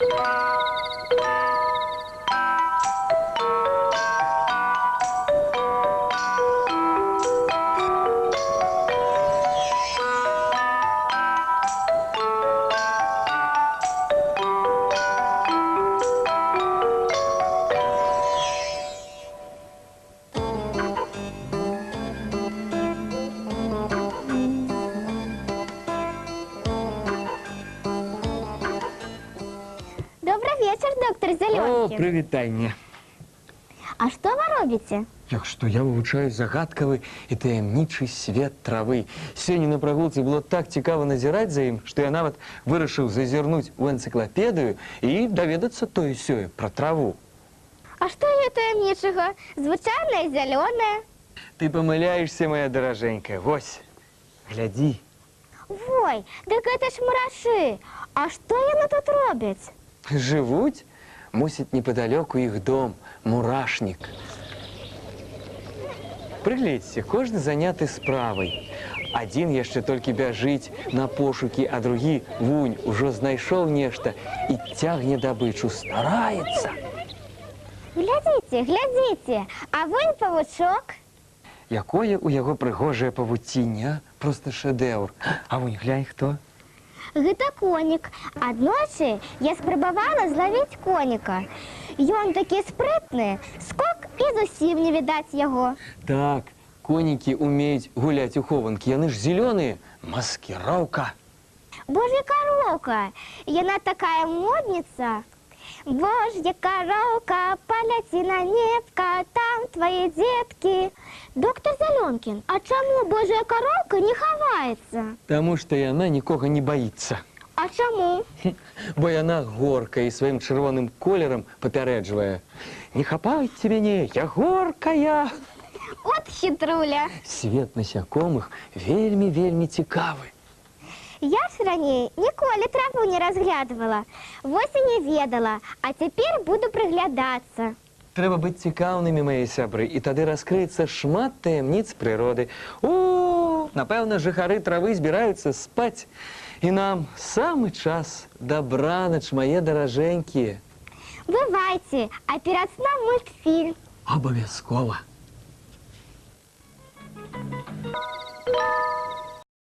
Música Добрый вечер, доктор О, Зеленкин. прывітанне. А что вы робите? Як што я вывучаю загадкавы і таямнічы свет травы. Сёння на прагулцы было так цікава назіраць за ім, што я нават вырашыў зазірнуць у энцыклапедыю і даведацца тое сёе пра траву. А что это ничего? Звычайное зеленое. Ты памыляешься, моя даражэнькая. Вось, глядзі. Ой, так это ж мураши. А что яны тут робяць? Жывуць, мусіць непадалёку іх дом, мурашнік. Прыгледзьце, кожны заняты справай. Адзін яшчэ толькі бяжыць на пошукі, а другі вунь ужо знайшоў нешта і цягне дабычу, стараецца. Глядите, глядите, а вон павучок. Якое ў яго прыгожае павуцінне, а? просто шэдэўр. А вунь глянь хто? Гэта конік. Аднойчы я спрабавала злавіць коніка. Ён такі спрытны, скок і зусім не відаць яго. Так, конікі умеюць гуляць у хованкі, яны ж зялёныя, маскіроўка. Божья коровка, яна такая модница. Божья коровка, полети на небко, там твои детки. Доктор Зеленкин, а чему Божья коровка не ховается? Таму што яна нікога не баіцца. А чему? Бо яна горкая і сваім чырвоным колерам папярэджвае. Не хапайце мяне, я горкая. Вот хитруля. Свет насякомых вельмі вельмі цікавы. Я ж раней ніколі траву не разглядывала. Вось і не ведала, а теперь буду приглядаться. Трэба быць цікаўнымі, мае сябры, і тады раскрыецца шмат таямніц прыроды. О, напэўна, жыхары травы збіраюцца спаць. І нам самы час дабранач, мае даражэнькія. Бывайте, а перед сном мультфильм. Абавязкова. Thank